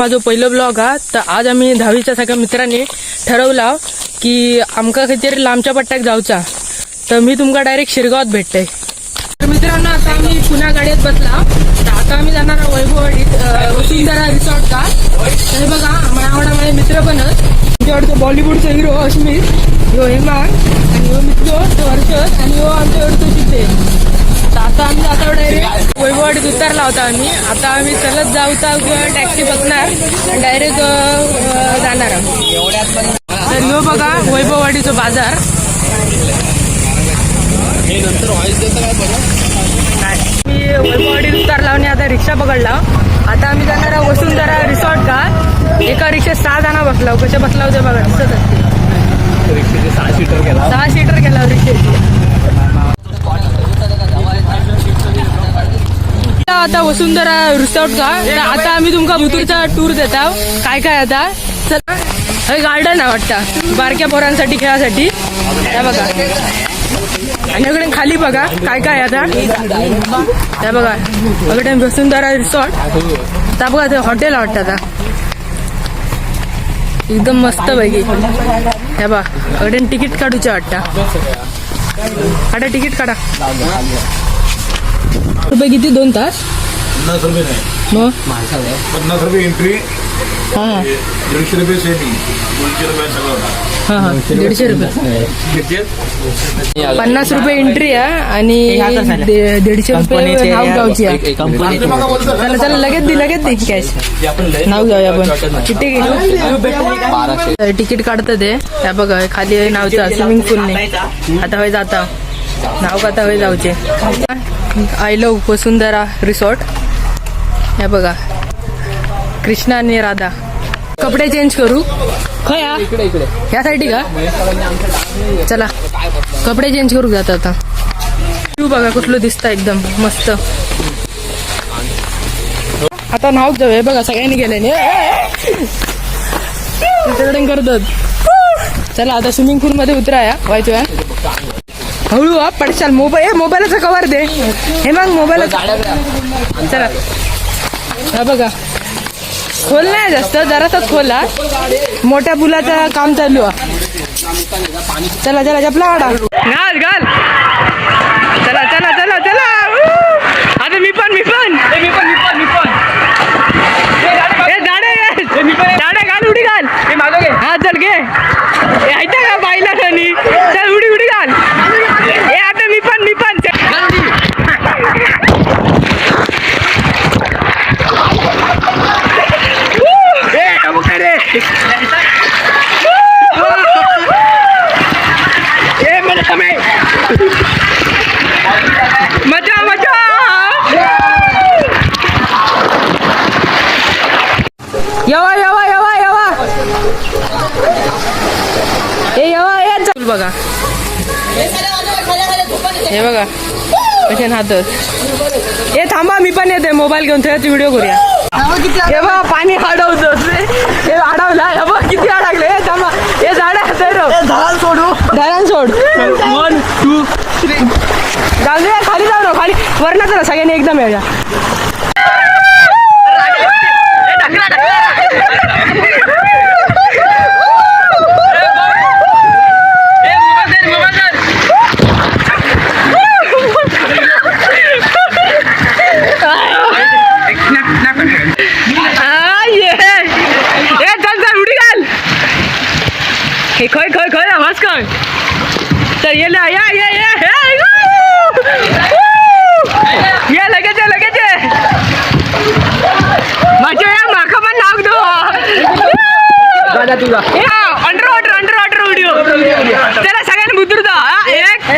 माझं पहिलं ब्लॉग हा तर आज आम्ही दहावीच्या सगळ्या मित्रांनी ठरवला की आमका खरी लांबच्या पट्ट्याक जाऊचा. तर मी तुमका डायरेक्ट शिरगावात भेटते. तर मित्रांनो आता आम्ही पुण्या गाडीत बसला. तर आता आम्ही जाणार वैभव वैभववाडीत वसुंधरा रिसॉर्ट का तर हे बघा आवडा माझे मित्र पण आहेत. आमच्याकडचं बॉलिवूडचा हिरो अश्मित. ह्यो हेमांग आणि ह्यो मित्र तो हर्षद आणि ह्यो आमच्याकडचं तिथे तर आता आम्ही आता डायरेक्ट वैभववाडीत उतरला होता आम्ही. आता आम्ही चलत जाऊ किंवा टॅक्सी बसणार डायरेक्ट जाणार आहोत. तर ह्यो बघा वैभववाडीचा बाजार. मी वैभववाडीत उतरला आणि आता रिक्षा पकडला. आता आम्ही जाणार आहोत वसुंधरा रिसॉर्ट का एका रिक्षेत सहा जण बसला. कसे बसला होते बघा दिसत असते रिक्षेचे सहा सीटर गेला सहा सीटर गेला रिक्षेची आता वसुंधरा रिसॉर्ट का तर आता आम्ही तुमका भुतूरचा टूर देता काय काय आता? चला. हे गार्डन आहे वाटतं. बारक्या पोरांसाठी खेळासाठी. त्या बघा. आणि खाली बघा काय काय आता. त्या बघा. इकडे वसुंधरा रिसॉर्ट त्या बघा ते हॉटेल वाटतं आता. एकदम मस्त पैकी. हे बघा. इकडे तिकीट काढूचे वाटतं. काढा तिकीट काढा. रुपये किती? दोन तास. पन्नास रुपये नाही. मग? पन्नास रुपये एंट्री हा. हा दीडशे रुपये सेटिंग दोनशे रुपये सगळं. होणार हा. हा दीडशे रुपये. पन्नास रुपये एंट्री आहे आणि दे- दीडशे रुपये नाव गावची आहे चला चला लगेच दे लगेच दे. कॅश नाव जाऊया आपण. किती तिकीट काढतं ते. त्या बघा खाली आहे नावचा स्विमिंग पूलने आता होय जाता. नाव का आता होय जाऊचे. I love Vasundhara resort. हे बघा. कृष्णा आणि राधा. कपडे चेंज करू? खया यासाठी का? चला. कपडे चेंज करू जात आता तू बघा कुठलं दिसतं एकदम मस्त. आता नाव जाऊया बघा सगळ्यांनी गेल्याने. तिकडे करतात चला आता स्विमिंग पूल मध्ये उतराया व्हायचं हळू हा पडशाल. मोबाईल मोबाईलचा कवर दे. हे मग मोबाईल चला. हा बघा. खोल नाही जास्त जरासाच खोला मोठ्या पुलाचं काम चालू आहे. चला चला चपला काढा घाल घाल. यवा यवा यवा यवा. ए यवा ए चल बघा. हे बघा. कसे हातात ए थांबा मी पण येते. मोबाईल घेऊन त्याची व्हिडिओ करूया. हे बघा पाणी अडवत हे अडवला हे बघ किती अडकले हे थांबा. हे झाड धरण सोडू. धरण सोड. वन टू जाऊ दे खाली जाऊ ना खाली. वरना चला सगळ्यांनी एकदम येऊया आ, ये. ए, चल चल उडी घाल हे खय खय खय आवाज कर तर ये ना या या या हे, वू! वू! ये लगेच ये, लगेच ये. माझ्या या माका पण नाव दो दादा तुझा under water under water video त्याला सगळ्यांनी बुद्रुत एक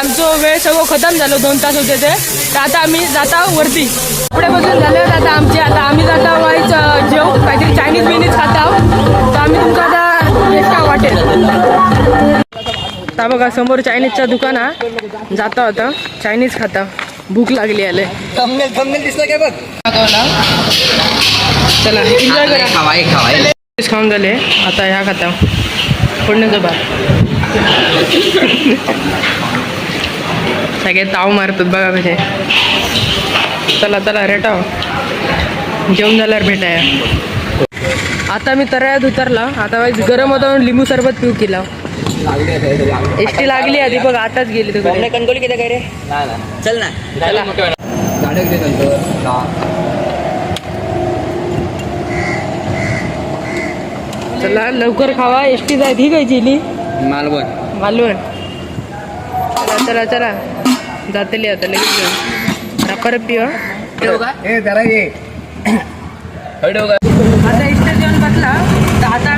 आमचं वेळ सगळं खतम झालं दोन तास होते ते तर आता आम्ही जाता वरती. कपडे बदलून झाले आता आमचे. आता आम्ही जाता वाईच जेव काहीतरी चायनीज बिनीज खाता. आहोत. तर आम्ही तुमका आता भेटता वाटेल. आता बघा समोर चायनीजचं दुकान हा जाता होता चायनीज खाता. भूक लागली आले दिसलं काय बघ? चला एन्जॉय करा. खाऊन झाले. आता ह्या खाता. फोडण्याचं भात सगळे ताव मारतात बघा कसे. चला चला रेटाव. जेवण झाल्यावर भेटाया. आता मी तरायात उतरला. आता वाईस गरम होता म्हणून लिंबू सरबत पिऊ केला. एस टी लागली आधी बघ आताच गेली तिकडे कंट्रोल किती काय रे चल ना. चला चला लवकर खावा. एस टी जाय ठीक आहे चिली मालवण. मालवण. चला चला चला. दाते ले आता लेकिन रखा रखी हो होगा ये जरा ये हट होगा आता इस तरह जॉन बतला दादा